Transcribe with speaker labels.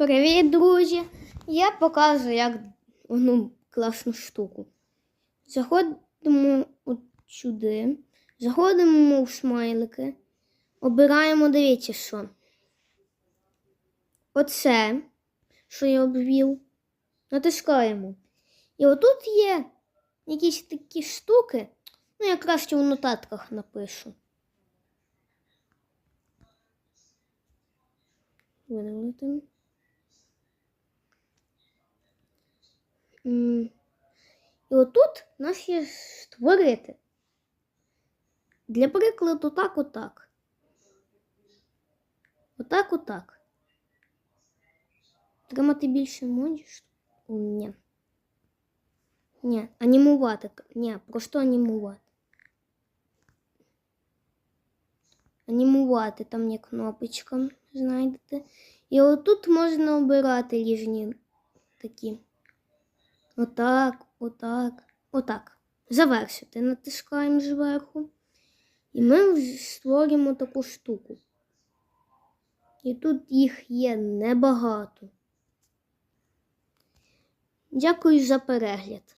Speaker 1: Привіт, друзі! Я показую як одну класну штуку. Заходимо от сюди, заходимо в смайлики, обираємо, дивіться, що. Оце, що я обвів, натискаємо. І отут є якісь такі штуки, ну я краще в нотатках напишу. Видалити. І отут нас є створити. Для прикладу, так, отак. Отак, отак. Тримати більше можеш? Ні. Ні, анімувати. Ні, просто анімувати. Анімувати, там є кнопочка, знайдете. І отут можна обирати різні такі. Отак, отак, отак. Завершити. Натискаємо зверху. І ми створюємо таку штуку. І тут їх є небагато. Дякую за перегляд.